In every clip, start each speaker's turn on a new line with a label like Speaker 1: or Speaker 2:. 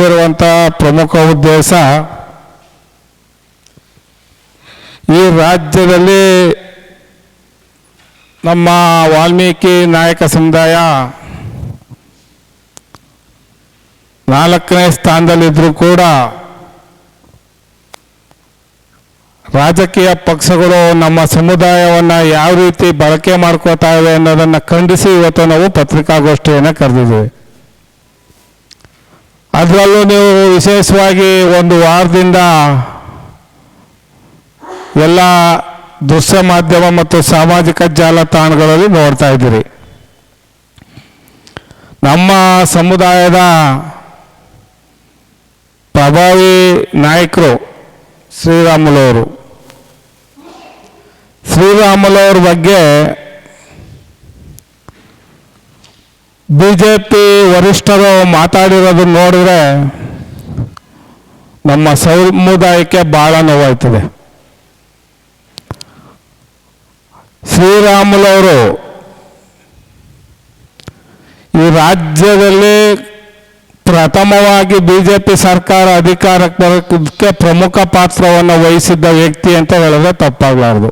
Speaker 1: ಕರೆದಿರುವಂಥ ಪ್ರಮುಖ ಉದ್ದೇಶ ಈ ರಾಜ್ಯದಲ್ಲಿ ನಮ್ಮ ವಾಲ್ಮೀಕಿ ನಾಯಕ ಸಮುದಾಯ ನಾಲ್ಕನೇ ಸ್ಥಾನದಲ್ಲಿದ್ದರೂ ಕೂಡ ರಾಜಕೀಯ ಪಕ್ಷಗಳು ನಮ್ಮ ಸಮುದಾಯವನ್ನು ಯಾವ ರೀತಿ ಬಳಕೆ ಮಾಡ್ಕೋತಾ ಇವೆ ಅನ್ನೋದನ್ನು ಖಂಡಿಸಿ ಇವತ್ತು ನಾವು ಪತ್ರಿಕಾಗೋಷ್ಠಿಯನ್ನು ಕರೆದಿದ್ದೀವಿ. ಅದರಲ್ಲೂ ನೀವು ವಿಶೇಷವಾಗಿ ಒಂದು ವಾರದಿಂದ ಎಲ್ಲ ದೃಶ್ಯ ಮಾಧ್ಯಮ ಮತ್ತು ಸಾಮಾಜಿಕ ಜಾಲತಾಣಗಳಲ್ಲಿ ನೋಡ್ತಾ ಇದ್ದೀರಿ. ನಮ್ಮ ಸಮುದಾಯದ ಪ್ರಭಾವಿ ನಾಯಕರು ಶ್ರೀರಾಮುಲವರು ಶ್ರೀರಾಮುಲವ್ರ ಬಗ್ಗೆ ಬಿ ಜೆ ಪಿ ವರಿಷ್ಠರು ಮಾತಾಡಿರೋದು ನೋಡಿದ್ರೆ ನಮ್ಮ ಸಮುದಾಯಕ್ಕೆ ಭಾಳ ನೋವಾಯ್ತದೆ. ಶ್ರೀರಾಮುಲವರು ಈ ರಾಜ್ಯದಲ್ಲಿ ಪ್ರಥಮವಾಗಿ ಬಿ ಜೆ ಪಿ ಸರ್ಕಾರ ಅಧಿಕಾರಕ್ಕೆ ಬರೋದಕ್ಕೆ ಪ್ರಮುಖ ಪಾತ್ರವನ್ನು ವಹಿಸಿದ್ದ ವ್ಯಕ್ತಿ ಅಂತ ಹೇಳಿದ್ರೆ ತಪ್ಪಾಗಲಾರ್ದು.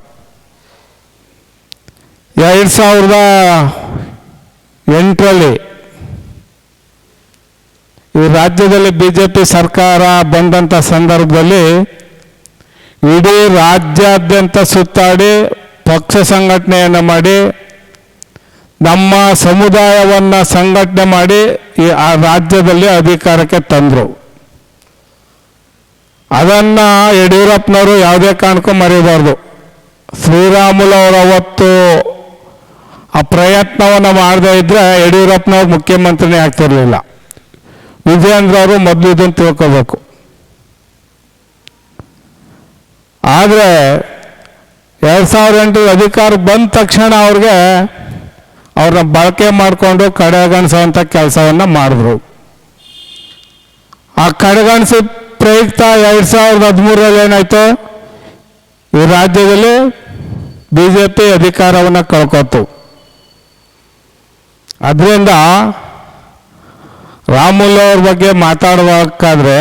Speaker 1: ಎರಡು ಸಾವಿರದ ಎಂಟರಲ್ಲಿ ಈ ರಾಜ್ಯದಲ್ಲಿ ಬಿ ಜೆ ಪಿ ಸರ್ಕಾರ ಬಂದಂಥ ಸಂದರ್ಭದಲ್ಲಿ ಇಡೀ ರಾಜ್ಯಾದ್ಯಂತ ಸುತ್ತಾಡಿ ಪಕ್ಷ ಸಂಘಟನೆಯನ್ನು ಮಾಡಿ, ನಮ್ಮ ಸಮುದಾಯವನ್ನು ಸಂಘಟನೆ ಮಾಡಿ ಈ ಆ ರಾಜ್ಯದಲ್ಲಿ ಅಧಿಕಾರಕ್ಕೆ ತಂದರು. ಅದನ್ನು ಯಡಿಯೂರಪ್ಪನವರು ಯಾವುದೇ ಕಾರಣಕ್ಕೂ ಮರಿಬಾರ್ದು ಶ್ರೀರಾಮುಲವರು ಅವತ್ತು ಆ ಪ್ರಯತ್ನವನ್ನು ಮಾಡದೇ ಇದ್ದರೆ ಯಡಿಯೂರಪ್ಪನವ್ರು ಮುಖ್ಯಮಂತ್ರಿನೇ ಆಗ್ತಿರಲಿಲ್ಲ. ವಿಜಯೇಂದ್ರ ಅವರು ಮೊದಲು ಇದನ್ನು ತಿಳ್ಕೋಬೇಕು. ಆದರೆ ಎರಡು ಸಾವಿರದ ಎಂಟು ಅಧಿಕಾರ ಬಂದ ತಕ್ಷಣ ಅವ್ರಿಗೆ ಅವ್ರನ್ನ ಬಳಕೆ ಮಾಡಿಕೊಂಡು ಕಡೆಗಣಿಸುವಂಥ ಕೆಲಸವನ್ನು ಮಾಡಿದ್ರು. ಆ ಕಡೆಗಣಿಸಿ ಪ್ರಯುಕ್ತ ಎರಡು ಸಾವಿರದ ಹದಿಮೂರರಲ್ಲಿ ಏನಾಯಿತು? ಈ ರಾಜ್ಯದಲ್ಲಿ ಬಿ ಜೆ ಪಿ ಅಧಿಕಾರವನ್ನು ಕಳ್ಕೊತು. ಅದರಿಂದ ರಾಮುಲು ಅವ್ರ ಬಗ್ಗೆ ಮಾತಾಡಬೇಕಾದ್ರೆ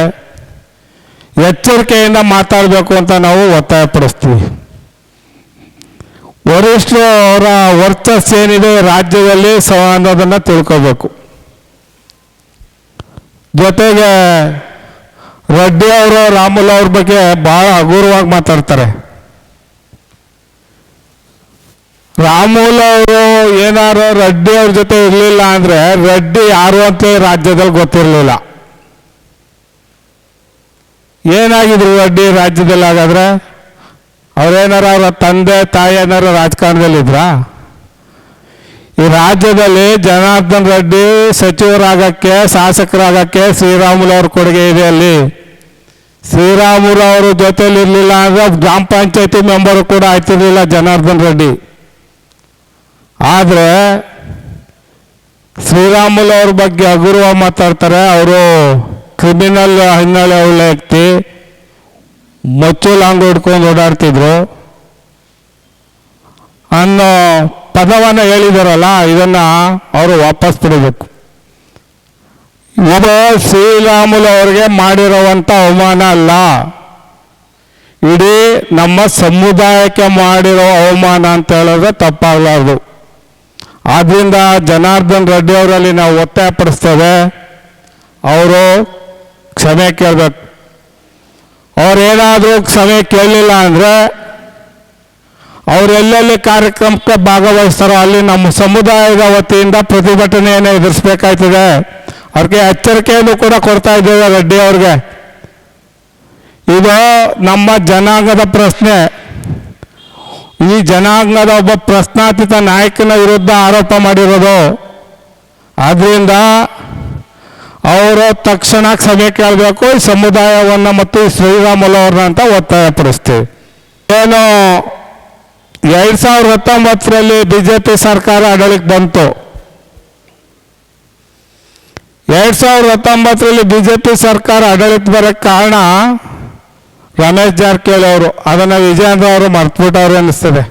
Speaker 1: ಎಚ್ಚರಿಕೆಯಿಂದ ಮಾತಾಡಬೇಕು ಅಂತ ನಾವು ಒತ್ತಾಯಪಡಿಸ್ತೀವಿ. ವರಿಷ್ಠರು ಅವರ ವರ್ಚಸ್ ಏನಿದೆ ರಾಜ್ಯದಲ್ಲಿ ಸ ಅನ್ನೋದನ್ನು ತಿಳ್ಕೋಬೇಕು. ಜೊತೆಗೆ ರೆಡ್ಡಿ ಅವರು ರಾಮುಲ್ ಅವ್ರ ಬಗ್ಗೆ ಭಾಳ ಹಗುರವಾಗಿ ಮಾತಾಡ್ತಾರೆ. ರಾಮುಲ್ ಅವರು ಏನಾರು ರೆಡ್ಡಿ ಅವ್ರ ಜೊತೆ ಇರಲಿಲ್ಲ ಅಂದರೆ ರೆಡ್ಡಿ ಯಾರು ಅಂತ ರಾಜ್ಯದಲ್ಲಿ ಗೊತ್ತಿರಲಿಲ್ಲ. ಏನಾಗಿದ್ರು ರೆಡ್ಡಿ ರಾಜ್ಯದಲ್ಲಿ ಹಾಗಾದ್ರೆ? ಅವ್ರೇನಾರ ಅವರ ತಂದೆ, ತಾಯಿ ಏನಾರು ರಾಜಕಾರಣದಲ್ಲಿದ್ರಾ ಈ ರಾಜ್ಯದಲ್ಲಿ ಜನಾರ್ದನ್ ರೆಡ್ಡಿ ಸಚಿವರಾಗಕ್ಕೆ, ಶಾಸಕರಾಗಕ್ಕೆ ಶ್ರೀರಾಮುಲು ಅವ್ರ ಕೊಡುಗೆ ಇದೆ ಅಲ್ಲಿ. ಶ್ರೀರಾಮುಲು ಅವರು ಜೊತೆಲಿ ಇರಲಿಲ್ಲ ಅಂದರೆ ಗ್ರಾಮ ಪಂಚಾಯತಿ ಮೆಂಬರು ಕೂಡ ಆಯ್ತಿರಲಿಲ್ಲ ಜನಾರ್ದನ್ ರೆಡ್ಡಿ. ಆದರೆ ಶ್ರೀರಾಮುಲು ಅವ್ರ ಬಗ್ಗೆ ಹಗುರವಾಗಿ ಮಾತಾಡ್ತಾರೆ. ಅವರು ಕ್ರಿಮಿನಲ್ ಹಿನ್ನೆಲೆ ಉಳ್ಳ ವ್ಯಕ್ತಿ. ಮಚ್ಚು ಲಾಂಗ್ ಹೊಡ್ಕೊಂಡು ಓಡಾಡ್ತಿದ್ರು. ಅನ್ನೋ ಪದವನ್ನು ಹೇಳಿದಾರಲ್ಲ, ಇದನ್ನು ಅವರು ವಾಪಸ್ ಪಡಿಬೇಕು ಇದು ಶ್ರೀರಾಮುಲು ಅವ್ರಿಗೆ ಮಾಡಿರುವಂಥ ಅವಮಾನ ಅಲ್ಲ. ಇಡೀ ನಮ್ಮ ಸಮುದಾಯಕ್ಕೆ ಮಾಡಿರೋ ಅವಮಾನ ಅಂತ ಹೇಳಿದ್ರೆ ತಪ್ಪಾಗಲಾರ್ದು. ಆದ್ದರಿಂದ ಜನಾರ್ದನ್ ರೆಡ್ಡಿ ಅವರಲ್ಲಿ ನಾವು ಒತ್ತಾಯಪಡಿಸ್ತೇವೆ ಅವರು ಕ್ಷಮೆ ಕೇಳಬೇಕು. ಅವ್ರೇನಾದರೂ ಕ್ಷಮೆ ಕೇಳಲಿಲ್ಲ ಅಂದರೆ ಅವ್ರು ಎಲ್ಲೆಲ್ಲಿ ಕಾರ್ಯಕ್ರಮಕ್ಕೆ ಭಾಗವಹಿಸ್ತಾರೋ ಅಲ್ಲಿ ನಮ್ಮ ಸಮುದಾಯದ ವತಿಯಿಂದ ಪ್ರತಿಭಟನೆಯನ್ನು ಎದುರಿಸಬೇಕಾಯ್ತದೆ. ಅವ್ರಿಗೆ ಎಚ್ಚರಿಕೆಯನ್ನು ಕೂಡ ಕೊಡ್ತಾ ಇದ್ದೇವೆ ರೆಡ್ಡಿ ಅವ್ರಿಗೆ. ಇದು ನಮ್ಮ ಜನಾಂಗದ ಪ್ರಶ್ನೆ. ಈ ಜನಾಂಗದ ಒಬ್ಬ ಪ್ರಶ್ನಾತೀತ ನಾಯಕನ ವಿರುದ್ಧ ಆರೋಪ ಮಾಡಿರೋದು. ಆದ್ದರಿಂದ ಅವರು ತಕ್ಷಣ ಸಭೆ ಕೇಳಬೇಕು, ಈ ಸಮುದಾಯವನ್ನು ಮತ್ತು ಶ್ರೀರಾಮುಲು ಅವ್ರನ್ನ ಅಂತ ಒತ್ತಾಯ ಪಡಿಸ್ತೀವಿ ಏನು, ಎರಡು ಸಾವಿರದ ಹತ್ತೊಂಬತ್ತರಲ್ಲಿ ಬಿ ಜೆ ಪಿ ಸರ್ಕಾರ ಆಡಳಿತ ಬಂತು. ಎರಡು ಸಾವಿರದ ಹತ್ತೊಂಬತ್ತರಲ್ಲಿ ಬಿ ಜೆ ಪಿ ಸರ್ಕಾರ ಆಡಳಿತ ಬರೋಕ್ಕೆ ಕಾರಣ ರಮೇಶ್ ಜಾರಕಿಹೊಳಿ ಅವರು, ಅದನ್ನು ವಿಜಯೇಂದ್ರ ಅವರು ಮರ್ತ್ಬಿಟ್ಟವ್ರು ಅನ್ನಿಸ್ತದೆ.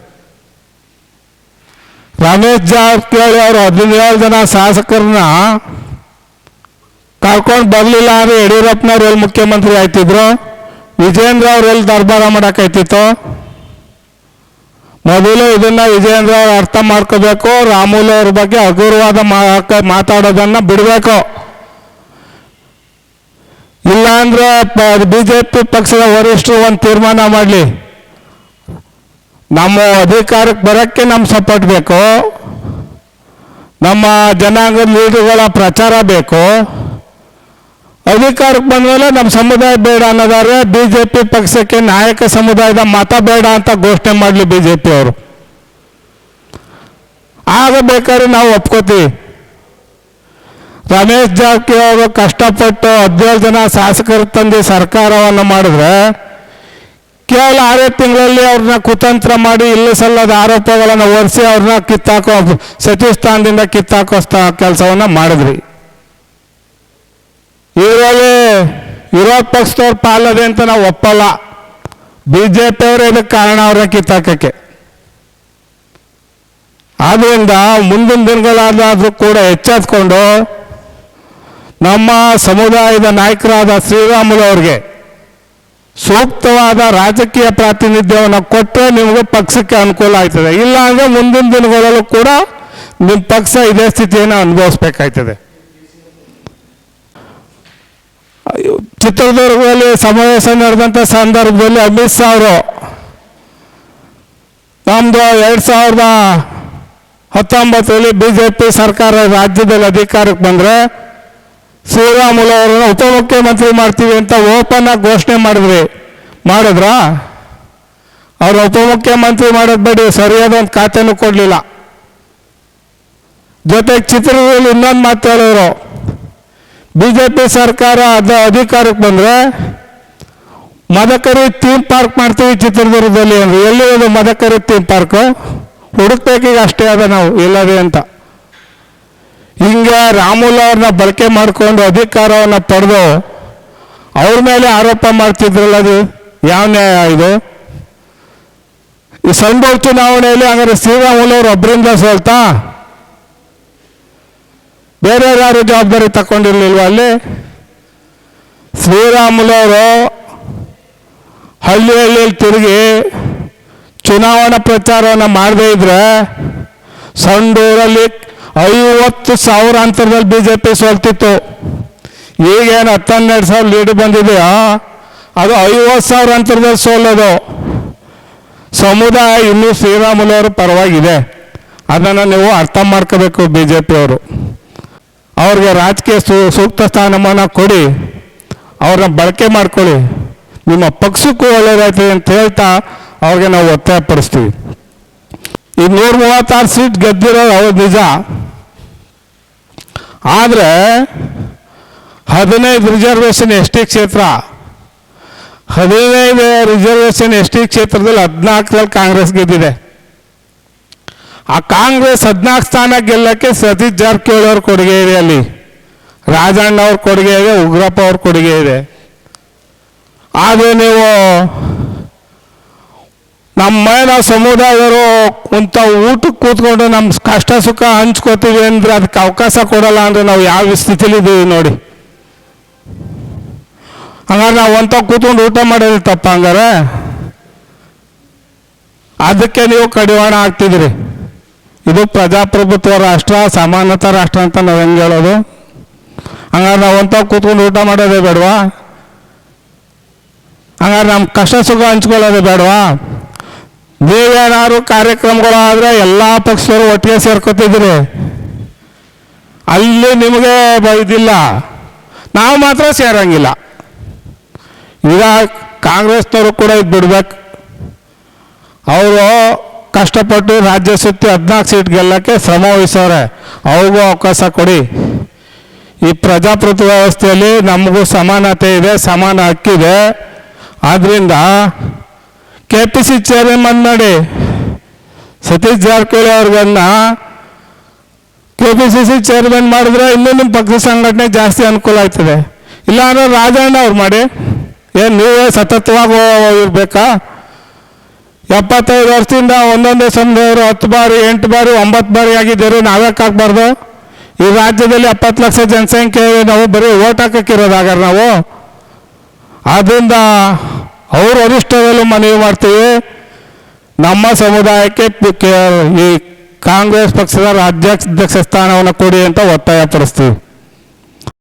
Speaker 1: ರಮೇಶ್ ಜಾರಕಿಹೊಳಿ ಅವರು ಹದಿನೇಳು ಜನ ಶಾಸಕರನ್ನ ಕರ್ಕೊಂಡು ಬರಲಿಲ್ಲ ಅಂದ್ರೆ ಯಡಿಯೂರಪ್ಪನವ್ರು ಎಲ್ಲಿ ಮುಖ್ಯಮಂತ್ರಿ ಆಯ್ತಿದ್ರು ವಿಜೇಂದ್ರ ಅವ್ರು ಎಲ್ಲಿ ದರ್ಬಾರ ಮಾಡೋಕ್ಕಾಯ್ತಿತ್ತು ಮೊದಲು ಇದನ್ನ ವಿಜೇಂದ್ರ ಅವ್ರು ಅರ್ಥ ಮಾಡ್ಕೋಬೇಕು, ರಾಮುಲು ಅವ್ರ ಬಗ್ಗೆ ಹಗುರವಾದ ಮಾತಾಡೋದನ್ನ ಬಿಡಬೇಕು. ಇಲ್ಲಾಂದ್ರೆ ಬಿ ಜೆ ಪಿ ಪಕ್ಷದ ವರಿಷ್ಠರು ಒಂದು ತೀರ್ಮಾನ ಮಾಡಲಿ. ನಮ್ಮ ಅಧಿಕಾರಕ್ಕೆ ಬರೋಕ್ಕೆ ನಮ್ಮ ಸಪೋರ್ಟ್ ಬೇಕು. ನಮ್ಮ ಜನಾಂಗದ ಲೀಡರ್ಗಳ ಪ್ರಚಾರ ಬೇಕು. ಅಧಿಕಾರಕ್ಕೆ ಬಂದಮೇಲೆ ನಮ್ಮ ಸಮುದಾಯ ಬೇಡ ಅನ್ನೋದಾದ್ರೆ ಬಿ ಜೆ ಪಿ ಪಕ್ಷಕ್ಕೆ ನಾಯಕ ಸಮುದಾಯದ ಮತ ಬೇಡ ಅಂತ ಘೋಷಣೆ ಮಾಡಲಿ ಬಿ ಜೆ ಪಿ ಅವರು ಆಗ ಬೇಕಾದ್ರೆ ನಾವು ಒಪ್ಕೋತೀವಿ. ರಮೇಶ್ ಜಾರಕಿಹೊಳಿ ಕಷ್ಟಪಟ್ಟು ಹದಿನೇಳು ಜನ ಶಾಸಕರು ತಂದು ಸರ್ಕಾರವನ್ನು ಮಾಡಿದ್ರೆ ಕೇವಲ ಆರೇ ತಿಂಗಳಲ್ಲಿ ಅವ್ರನ್ನ ಕುತಂತ್ರ ಮಾಡಿ ಇಲ್ಲಿ ಸಲ್ಲದ ಆರೋಪಗಳನ್ನು ಒರೆಸಿ ಅವ್ರನ್ನ ಕಿತ್ತಾಕೋ ಸಚಿವ ಸ್ಥಾನದಿಂದ ಕಿತ್ತಾಕೋ ಕೆಲಸವನ್ನ ಮಾಡಿದ್ರಿ. ಇದರಲ್ಲಿ ವಿರೋಧ ಪಕ್ಷದವ್ರ ಪಾಲದೆ ಅಂತ ನಾವು ಒಪ್ಪಲ್ಲ. ಬಿ ಜೆ ಇದಕ್ಕೆ ಕಾರಣ ಅವ್ರನ್ನ ಕಿತ್ತಾಕಕ್ಕೆ. ಆದ್ದರಿಂದ ಮುಂದಿನ ದಿನಗಳಾದ್ರೂ ಕೂಡ ಎಚ್ಚೆತ್ಕೊಂಡು ನಮ್ಮ ಸಮುದಾಯದ ನಾಯಕರಾದ ಶ್ರೀರಾಮುಲು ಅವ್ರಿಗೆ ಸೂಕ್ತವಾದ ರಾಜಕೀಯ ಪ್ರಾತಿನಿಧ್ಯವನ್ನು ಕೊಟ್ಟರೆ ನಿಮಗೆ ಪಕ್ಷಕ್ಕೆ ಅನುಕೂಲ ಆಯ್ತದೆ ಇಲ್ಲ ಅಂದರೆ ಮುಂದಿನ ದಿನಗಳಲ್ಲೂ ಕೂಡ ನಿಮ್ಮ ಪಕ್ಷ ಇದೇ ಸ್ಥಿತಿಯನ್ನು ಅನುಭವಿಸ್ಬೇಕಾಯ್ತದೆ. ಚಿತ್ರದುರ್ಗದಲ್ಲಿ ಸಮಾವೇಶ ನಡೆದಂಥ ಸಂದರ್ಭದಲ್ಲಿ ಅಮಿತ್ ಶಾ ಅವರು ನಮ್ಮದು ಎರಡು ಸಾವಿರದ ಹತ್ತೊಂಬತ್ತರಲ್ಲಿ ಬಿ ಜೆ ಪಿ ಸರ್ಕಾರ ರಾಜ್ಯದಲ್ಲಿ ಅಧಿಕಾರಕ್ಕೆ ಬಂದರೆ ಶ್ರೀರಾಮುಲು ಅವರನ್ನು ಉಪಮುಖ್ಯಮಂತ್ರಿ ಮಾಡ್ತೀವಿ ಅಂತ ಓಪನ್ ಆಗಿ ಘೋಷಣೆ ಮಾಡಿದ್ರಿ ಮಾಡಿದ್ರಾ? ಅವ್ರು ಉಪಮುಖ್ಯಮಂತ್ರಿ ಮಾಡೋದು ಬೇಡಿ, ಸರಿಯಾದ ಒಂದು ಖಾತೆನೂ ಕೊಡಲಿಲ್ಲ. ಜೊತೆಗೆ ಚಿತ್ರದಲ್ಲಿ ಇನ್ನೊಂದು ಮಾತು ಹೇಳಿದ್ರು ಬಿ ಜೆ ಪಿ ಸರ್ಕಾರ ಅದ ಅಧಿಕಾರಕ್ಕೆ ಬಂದರೆ ಮದಕರಿ ಥೀಮ್ ಪಾರ್ಕ್ ಮಾಡ್ತೀವಿ ಚಿತ್ರದುರ್ಗದಲ್ಲಿ ಅಂದ್ರೆ ಎಲ್ಲಿ ಇದು ಮದಕರಿ ಥೀಮ್ ಪಾರ್ಕು? ಹುಡುಕ್ಬೇಕೀಗ ಅಷ್ಟೇ ಅದ ನಾವು ಎಲ್ಲದೇ ಅಂತ. ಹಿಂಗೆ ರಾಮುಲ್ ಅವ್ರನ್ನ ಬಳಕೆ ಮಾಡಿಕೊಂಡು ಅಧಿಕಾರವನ್ನು ಪಡೆದು ಅವ್ರ ಮೇಲೆ ಆರೋಪ ಮಾಡ್ತಿದ್ರಲ್ಲ ಅದು? ಯಾವ ನ್ಯಾಯ ಇದು? ಈ ಸಂಭವ ಚುನಾವಣೆಯಲ್ಲಿ ಹಂಗಾರೆ ಶ್ರೀರಾಮುಲು ಅವ್ರು ಒಬ್ಬರಿಂದ ಸೋಲ್ತಾ? ಬೇರೆ ಯಾರು ಜವಾಬ್ದಾರಿ ತಗೊಂಡಿರ್ಲಿಲ್ವ ಅಲ್ಲಿ? ಶ್ರೀರಾಮುಲು ಅವರು ಹಳ್ಳಿ ಹಳ್ಳಿಯಲ್ಲಿ ತಿರುಗಿ ಚುನಾವಣಾ ಪ್ರಚಾರವನ್ನು ಮಾಡದೇ ಇದ್ರೆ, ಸಂಡೂರಲ್ಲಿ ಐವತ್ತು ಸಾವಿರ ಅಂತರದಲ್ಲಿ ಬಿ ಜೆ ಪಿ ಸೋಲ್ತಿತ್ತು. ಈಗೇನು ಹತ್ತನ್ನೆರಡು ಸಾವಿರ ಲೀಡ್ ಬಂದಿದೆಯಾ? ಅದು ಐವತ್ತು ಸಾವಿರ ಅಂತರದಲ್ಲಿ ಸೋಲೋದು. ಸಮುದಾಯ ಇನ್ನೂ ಶ್ರೀರಾಮುಲು ಅವರ ಪರವಾಗಿದೆ. ಅದನ್ನು ನೀವು ಅರ್ಥ ಮಾಡ್ಕೋಬೇಕು ಬಿ ಜೆ ಪಿಯವರು ಅವ್ರಿಗೆ ರಾಜಕೀಯ ಸೂ, ಸೂಕ್ತ ಸ್ಥಾನಮಾನ ಕೊಡಿ. ಅವ್ರನ್ನ ಬಳಕೆ ಮಾಡ್ಕೊಳ್ಳಿ. ನಿಮ್ಮ ಪಕ್ಷಕ್ಕೂ ಒಳ್ಳೆಯದಾಯ್ತದೆ ಅಂತ ಹೇಳ್ತಾ ಅವ್ರಿಗೆ ನಾವು ಒತ್ತಾಯಪಡಿಸ್ತೀವಿ ಈ ನೂರ ಮೂವತ್ತಾರು ಸೀಟ್ ಗೆದ್ದಿರೋದು ಅವ್ರ ನಿಜ. ಆದರೆ ಹದಿನೈದು ರಿಸರ್ವೇಷನ್ ಎಸ್ ಟಿ ಕ್ಷೇತ್ರ. ಹದಿನೈದು ರಿಸರ್ವೇಷನ್ ಎಸ್ ಟಿ ಕ್ಷೇತ್ರದಲ್ಲಿ ಹದಿನಾಲ್ಕರಲ್ಲಿ ಕಾಂಗ್ರೆಸ್ ಗೆದ್ದಿದೆ. ಆ ಕಾಂಗ್ರೆಸ್ ಹದಿನಾಲ್ಕು ಸ್ಥಾನ ಗೆಲ್ಲಕ್ಕೆ ಸತೀಶ್ ಜಾರಕಿಹೊಳಿ ಅವ್ರ ಕೊಡುಗೆ ಇದೆ ಅಲ್ಲಿ. ರಾಜಣ್ಣ ಅವ್ರ ಕೊಡುಗೆ ಇದೆ, ಉಗ್ರಪ್ಪ ಅವ್ರ ಕೊಡುಗೆ ಇದೆ. ಆದರೆ ನೀವು ನಮ್ಮ ನಾವು ಸಮುದಾಯದವರು ಕುಂತ ಊಟಕ್ಕೆ ಕೂತ್ಕೊಂಡು ನಮ್ಮ ಕಷ್ಟ ಸುಖ ಹಂಚ್ಕೋತೀವಿ ಅಂದರೆ ಅದಕ್ಕೆ ಅವಕಾಶ ಕೊಡಲ್ಲ ಅಂದರೆ ನಾವು ಯಾವ ಸ್ಥಿತಿಲಿದ್ದೀವಿ ನೋಡಿ. ಹಂಗಾರೆ ನಾವು ಅಂತ ಕೂತ್ಕೊಂಡು ಊಟ ಮಾಡೋದು ತಪ್ಪ ಹಂಗಾರೆ? ಅದಕ್ಕೆ ನೀವು ಕಡಿವಾಣ ಆಗ್ತಿದ್ರಿ ಇದು ಪ್ರಜಾಪ್ರಭುತ್ವ ರಾಷ್ಟ್ರ, ಸಮಾನತಾ ರಾಷ್ಟ್ರ ಅಂತ ನಾವು ಹೆಂಗೆ ಹೇಳೋದು? ಹಂಗಾರೆ ನಾವು ಅಂತ ಕೂತ್ಕೊಂಡು ಊಟ ಮಾಡೋದೇ ಬೇಡವಾ? ಹಂಗಾರೆ ನಮ್ಮ ಕಷ್ಟ ಸುಖ ಹಂಚ್ಕೊಳ್ಳೋದೇ ಬೇಡವಾ? ನೀವೇನಾದ್ರು ಕಾರ್ಯಕ್ರಮಗಳಾದರೆ ಎಲ್ಲ ಪಕ್ಷರು ಒಟ್ಟಿಗೆ ಸೇರ್ಕೊತಿದ್ದೀರಿ. ಅಲ್ಲಿ ನಿಮಗೆ ಬೈದಿಲ್ಲ. ನಾವು ಮಾತ್ರ ಸೇರಂಗಿಲ್ಲ. ಈಗ ಕಾಂಗ್ರೆಸ್ನವರು ಕೂಡ ಇದು ಬಿಡ್ಬೇಕು. ಅವರು ಕಷ್ಟಪಟ್ಟು ರಾಜ್ಯ ಸುತ್ತಿ ಹದಿನಾಲ್ಕು ಸೀಟ್ ಗೆಲ್ಲಕ್ಕೆ ಶ್ರಮ ವಹಿಸೋರೆ ಅವ್ರಿಗೂ ಅವಕಾಶ ಕೊಡಿ. ಈ ಪ್ರಜಾಪ್ರಭುತ್ವ ವ್ಯವಸ್ಥೆಯಲ್ಲಿ ನಮಗೂ ಸಮಾನತೆ ಇದೆ, ಸಮಾನ ಹಕ್ಕಿದೆ. ಆದ್ದರಿಂದ ಕೆ ಪಿ ಸಿ ಚೇರ್ಮನ್ ಮಾಡಿ Satish Jarkiholi ಅವ್ರಿಗನ್ನ K P C C chairman ಮಾಡಿದ್ರೆ ಇನ್ನೂ ನಿಮ್ಮ ಪಕ್ಷ ಸಂಘಟನೆ ಜಾಸ್ತಿ ಅನುಕೂಲ ಆಗ್ತದೆ. ಇಲ್ಲ ಅಂದ್ರೆ ರಾಜಣ್ಣ ಅವ್ರು ಮಾಡಿ, ಏನು ನೀವೇ ಸತತವಾಗಿ ಇರಬೇಕಾ? ಎಪ್ಪತ್ತೈದು ವರ್ಷದಿಂದ ಒಂದೊಂದೇ ಸಮುದಾಯರು ಹತ್ತು ಬಾರಿ, ಎಂಟು ಬಾರಿ, ಒಂಬತ್ತು ಬಾರಿ ಆಗಿದ್ದರು ನಾವ್ಯಾಕೆ ಆಗ್ಬಾರ್ದು ಈ ರಾಜ್ಯದಲ್ಲಿ ಎಪ್ಪತ್ತು ಲಕ್ಷ ಜನಸಂಖ್ಯೆ ನಾವು ಬರೀ ಓಟ್ ಹಾಕಕ್ಕಿರೋದಾಗ ನಾವು. ಆದ್ದರಿಂದ ಅವ್ರ ಅರಿಷ್ಟದಲ್ಲೂ ಮನವಿ ಮಾಡ್ತೀವಿ. ನಮ್ಮ ಸಮುದಾಯಕ್ಕೆ ಈ ಕಾಂಗ್ರೆಸ್ ಪಕ್ಷದ ರಾಜ್ಯಾಧ್ಯಕ್ಷ ಸ್ಥಾನವನ್ನು ಕೊಡಿ ಅಂತ ಒತ್ತಾಯ ಪಡಿಸ್ತೀವಿ.